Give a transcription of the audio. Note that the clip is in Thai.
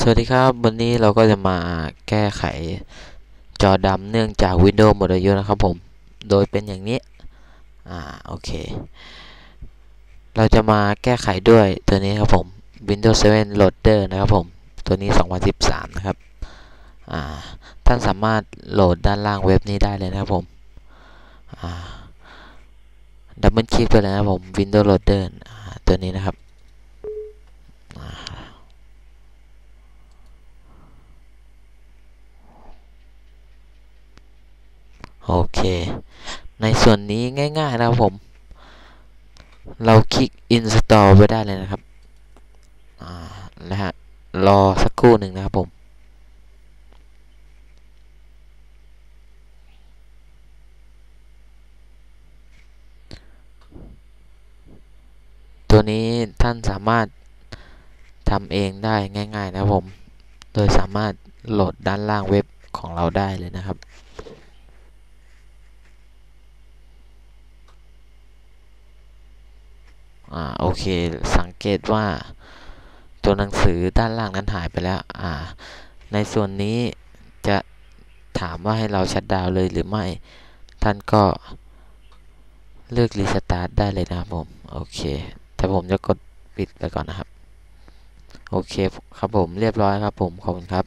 สวัสดีครับ วันนี้เราก็จะมาแก้ไขจอดำเนื่องจาก Windows หมดอายุนะครับผม โดยเป็นอย่างนี้ อ่า โอเค เราจะมาแก้ไขด้วยตัวนี้ครับผม Windows 7 Loader นะครับผม ตัวนี้ 2013 นะครับ อ่า ท่านสามารถโหลดด้านล่างเว็บนี้ได้เลยนะครับผม อ่า ดับเบิลคลิกไปเลยนะครับผม Windows Loader อ่าตัวนี้นะครับ โอเค ในส่วนนี้ง่ายๆนะครับผม เราคลิก install ไปได้เลยนะครับอ่านะฮะรอสักครู่หนึ่งนะครับผมตัวนี้ท่านสามารถทำเองได้ง่าย ๆ นะครับผม โดยสามารถโหลดด้านล่างเว็บของเราได้เลยนะครับ อ่าโอเค สังเกตว่า ตัวหนังสือด้านล่างนั้นหายไปแล้ว อ่า ในส่วนนี้จะถามว่าให้เราชัดดาวเลยหรือไม่ ท่านก็เลือกรีสตาร์ทได้เลยนะครับผม โอเค แต่ผมจะกดปิดไปก่อนนะครับ โอเคครับผมเรียบร้อยครับผม ขอบคุณครับ